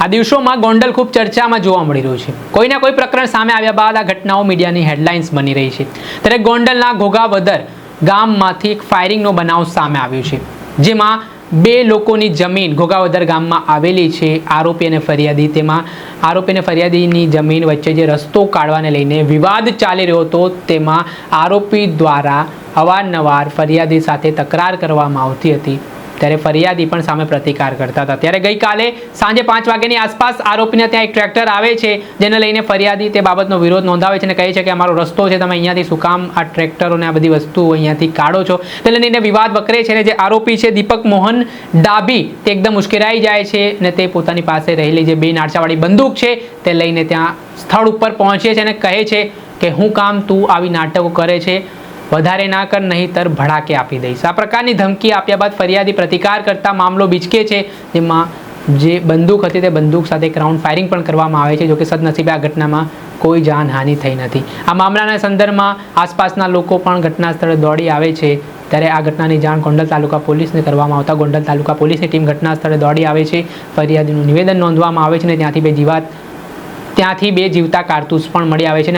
આ દિવસોમાં ગોંડલ ખૂબ ચર્ચામાં જોવા મળી રહ્યું છે. કોઈના કોઈ પ્રકરણ સામે આવ્યા બાદ આ ઘટનાઓ મીડિયાની હેડલાઇન્સ બની રહી છે. ત્યારે ગોંડલના ઘોઘાવદર ગામમાંથી એક ફાયરિંગનો બનાવ સામે આવ્યો છે. જેમાં બે લોકોની જમીન ઘોઘાવદર ગામમાં આવેલી છે. આરોપી અને ફરિયાદી તેમાં આરોપી અને ફરિયાદીની જમીન વચ્ચે જે રસ્તો કાઢવાને લઈને વિવાદ ચાલી રહ્યો હતો, તેમાં આરોપી દ્વારા અવારનવાર ફરિયાદી સાથે તકરાર કરવામાં આવતી હતી. ત્યારે ફરિયાદી પણ સામે પ્રતિકાર કરતા હતા. ત્યારે ગઈકાલે સાંજે પાંચ વાગ્યાની આસપાસ આરોપીને ત્યાં એક ટ્રેક્ટર આવે છે, જેને લઈને ફરિયાદી તે બાબતનો વિરોધ નોંધાવે છે અને કહે છે કે અમારો રસ્તો છે, તમે અહીંયાથી શું કામ આ ટ્રેક્ટરોને આ બધી વસ્તુઓ અહીંયાથી કાઢો છો? તેને લઈને વિવાદ વકરે છે અને જે આરોપી છે, દીપક મોહન ડાભી, તે એકદમ ઉશ્કેરાઈ જાય છે અને તે પોતાની પાસે રહેલી જે બે નારચાવાળી બંદૂક છે, તે લઈને ત્યાં સ્થળ ઉપર પહોંચે છે અને કહે છે કે, હું કામ તું આવી નાટકો કરે છે વધારે ના કર, નહીંતર ભડાકે આપી દઈશ. આ પ્રકારની ધમકી આપ્યા બાદ ફરિયાદી પ્રતિકાર કરતા મામલો બીચકે છે. જેમાં જે બંદૂક હતી તે બંદૂક સાથે ક્રાઉન્ડ ફાયરિંગ પણ કરવામાં આવે છે જોકે સદનસીબે આ ઘટનામાં કોઈ જાનહાનિ થઈ નથી. આ મામલાના સંદર્ભમાં આસપાસના લોકો પણ ઘટના સ્થળે દોડી આવે છે. ત્યારે આ ઘટનાની જાણ ગોંડલ તાલુકા પોલીસને કરવામાં આવતા ગોંડલ તાલુકા પોલીસની ટીમ ઘટના સ્થળે દોડી આવે છે. ફરિયાદીનું નિવેદન નોંધવામાં આવે છે અને ત્યાંથી બે જીવાત, ત્યાંથી બે જીવતા કારતૂસ પણ મળી આવે છે.